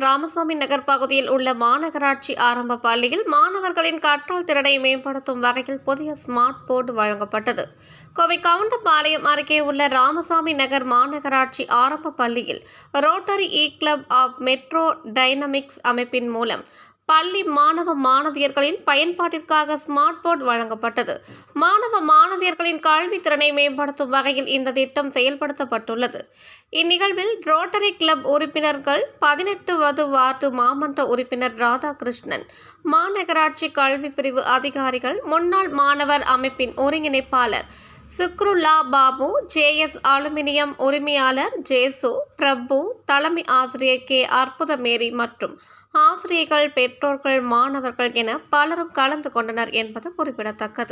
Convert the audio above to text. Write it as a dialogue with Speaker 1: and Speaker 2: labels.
Speaker 1: ராமசாமி நகர் பகுதியில் உள்ள மாநகராட்சி ஆரம்ப பள்ளியில் மாணவர்களின் கற்றல் திறனை மேம்படுத்தும் வகையில் புதிய ஸ்மார்ட் போர்டு வழங்கப்பட்டது. கோவை கவுண்டம்பாளையம் அருகே உள்ள ராமசாமி நகர் மாநகராட்சி ஆரம்ப பள்ளியில் Rotary E Club of Metro Dynamics அமைப்பின் மூலம் பள்ளி மாணவ மாணவியர்களின் பயன்பாட்டிற்காக ஸ்மார்ட் போர்டு வழங்கப்பட்டது. மாணவ மாணவியர்களின் கல்வி திறனை மேம்படுத்தும் வகையில் இந்த திட்டம் செயல்படுத்தப்பட்டுள்ளது. இந்நிகழ்வில் ரோட்டரி கிளப் உறுப்பினர்கள் பதினெட்டு வது வார்டு மாமன்ற உறுப்பினர் ராதாகிருஷ்ணன் மாநகராட்சி கல்வி பிரிவு அதிகாரிகள் முன்னாள் மாணவர் அமைப்பின் ஒருங்கிணைப்பாளர் சுக்ருல்லா பாபு ஜேஎஸ் அலுமினியம் உரிமையாளர் ஜேசு பிரபு தலைமை ஆசிரியர் கே. அற்புதமேரி மற்றும் ஆசிரியர்கள் பெற்றோர்கள் மாணவர்கள் என பலரும் கலந்து கொண்டனர் என்பது குறிப்பிடத்தக்கது.